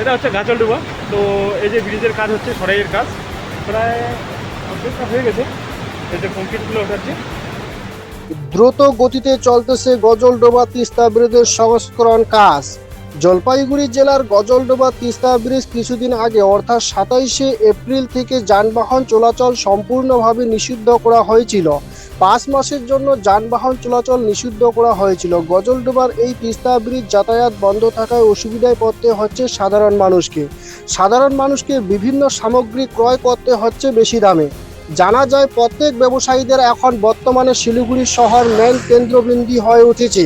এটা হচ্ছে গাজলডুবা তো এই যে ব্রিজের কাজ হচ্ছে, সরাইয়ের কাজ, প্রায় হয়ে গেছে। এই যে কংক্রিটগুলো ওঠাচ্ছে। দ্রুত গতিতে চলতেছে গজলডোবা তিস্তা ব্রিজের সংস্করণ কাজ। জলপাইগুড়ি জেলার গজলডোবা তিস্তা ব্রিজ কিছুদিন আগে, অর্থাৎ সাতাইশে এপ্রিল থেকে যানবাহন চলাচল সম্পূর্ণভাবে নিষিদ্ধ করা হয়েছিল। পাঁচ মাসের জন্য যানবাহন চলাচল নিষিদ্ধ করা হয়েছিল। গজলডোবার এই তিস্তা ব্রিজ যাতায়াত বন্ধ থাকায় অসুবিধায় পড়তে হচ্ছে সাধারণ মানুষকে। সাধারণ মানুষকে বিভিন্ন সামগ্রী ক্রয় করতে হচ্ছে বেশি দামে। জানা যায়, প্রত্যেক ব্যবসায়ীদের এখন বর্তমানে শিলিগুড়ি শহর মেন কেন্দ্রবিন্দু হয়ে উঠেছে।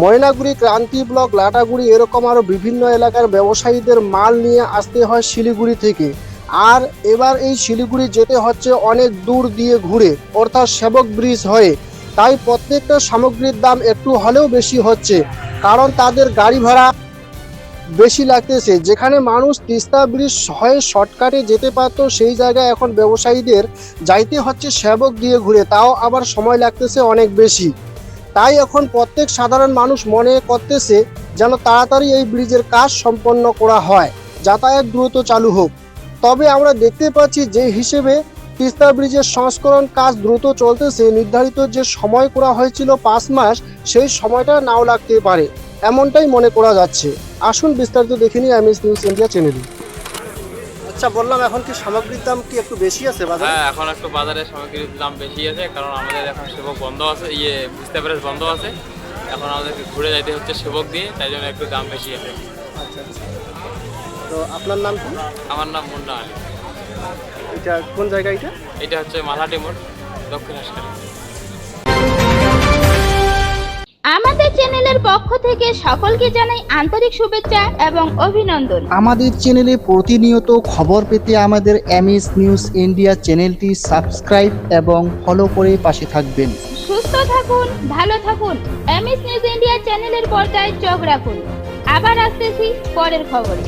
ময়নাগুড়ি, ক্রান্তি ব্লক, লাটাগুড়ি, এরকম আরও বিভিন্ন এলাকার ব্যবসায়ীদের মাল নিয়ে আসতে হয় শিলিগুড়ি থেকে। আর এবার এই শিলিগুড়ি যেতে হচ্ছে অনেক দূর দিয়ে ঘুরে, অর্থাৎ সেবক ব্রিজ হয়ে। তাই প্রত্যেকটা সামগ্রীর দাম একটু হলেও বেশি হচ্ছে, কারণ তাদের গাড়ি ভাড়া বেশি লাগতেছে। যেখানে মানুষ তিস্তা ব্রিজ হয়ে শর্টকাটে যেতে পারতো, সেই জায়গায় এখন ব্যবসায়ীদের যাইতে হচ্ছে সেবক দিয়ে ঘুরে, তাও আবার সময় লাগতেছে অনেক বেশি। তাই এখন প্রত্যেক সাধারণ মানুষ মনে করতেছে যেন তাড়াতাড়ি এই ব্রিজের কাজ সম্পন্ন করা হয়, যাতায়াত দ্রুত চালু হোক। তবে আমরা দেখতে পাচ্ছি যে হিসেবে তিস্তা ব্রিজের সংস্করণ কাজ দ্রুত চলতেছে। নির্ধারিত যে সময় করা হয়েছিল পাঁচ মাস সেই সময়টা নাও লাগতে পারে এমনটাই মনে করা যাচ্ছে। আসুন বিস্তারিত দেখে নিই এমএস নিউজ ইন্ডিয়া চ্যানেলে। আচ্ছা বললাম এখন কি সামগ্রীর দাম কি একটু বেশি আছে বাজারে? হ্যাঁ এখন একটু বাজারে সামগ্রীর দাম বেশি আছে কারণ আমাদের এখন সেবক বন্ধ আছে ইয়ে বুঝতে পারে বন্ধ আছে। এখন আমাদেরকে ঘুরে যাইতে হচ্ছে সেবক দিয়ে তাই জন্য একটু দাম বেশি আছে। আচ্ছা আচ্ছা। তো আপনার নাম কি? আমার নাম মুন্না আলী। এটা কোন জায়গা এটা? এটা হচ্ছে মালহাটি মোড় দক্ষিণ হাসপাতাল আমাদের চ্যানেলের পক্ষ থেকে সকলকে জানাই আন্তরিক শুভেচ্ছা এবং অভিনন্দন। আমাদের চ্যানেলে প্রতিনিয়ত খবর পেতে আমাদের এমএস নিউজ ইন্ডিয়া চ্যানেলটি সাবস্ক্রাইব এবং ফলো করে পাশে থাকবেন। সুস্থ থাকুন ভালো থাকুন এমএস নিউজ ইন্ডিয়া চ্যানেলের পর্দায় চোখ রাখুন। আবার আসতেছি পরের খবরে।